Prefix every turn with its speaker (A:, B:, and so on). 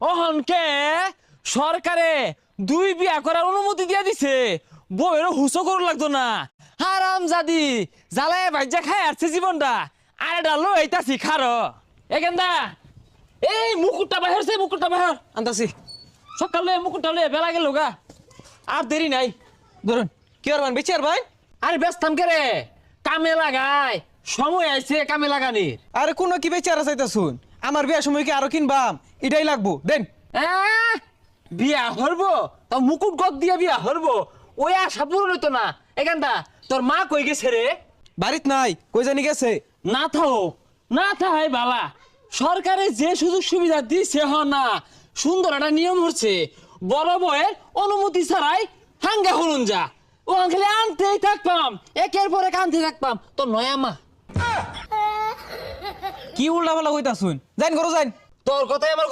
A: অহনকে সরকারে দুই বিয়া করার অনুমতি দিয়ে দিছে। বউয়েরও হুসো করু লাগতো না। হারাম জাদি, জ্বালায় ভাইজা খায় আসছে জীবনটা। আরে ডালো এইতাছি খারো একেন্দা এই মুকুটটা বাহির সে মুকুটটা বাহির
B: আনতাছি।
A: সকালে মুকুটটা লয়ে বেলা গেল গা। আর দেরি নাই।
B: ধরুন, কি আর বেঁচে আর ভাই
A: আরে ব্যস্তাম কে রে? কামে লাগাই সময় আইছে কামে লাগানির।
B: আরে কোনো কি বেঁচে আর চাইতা শুন আমার বিয়ার সময় কি আরও কিনবাম? এটাই লাগবো। দেন।
A: বিয়া হরবো? তো মুকুট গদ দিয়া বিয়া হরবো? ওই আশা পূরণ হইতো না। এখানটা তোর মা কই গেছে রে?
B: বাড়িত নাই। কই জানি গেছে।
A: না থাও। না থাই বাবা সরকারে যে সুযোগ সুবিধা দিছে হ না সুন্দর একটা নিয়ম হচ্ছে। বড় বয়ের অনুমতি ছাড়াই হাঙ্গা হলুন যা। ও খালি আনতেই থাকতাম একের পর এক আনতে থাকতাম তোর নয়া মা।
B: কি উল্টা পাল্টা কইতা শুন যাইন করো যাইন।
A: তোর কথাই আমার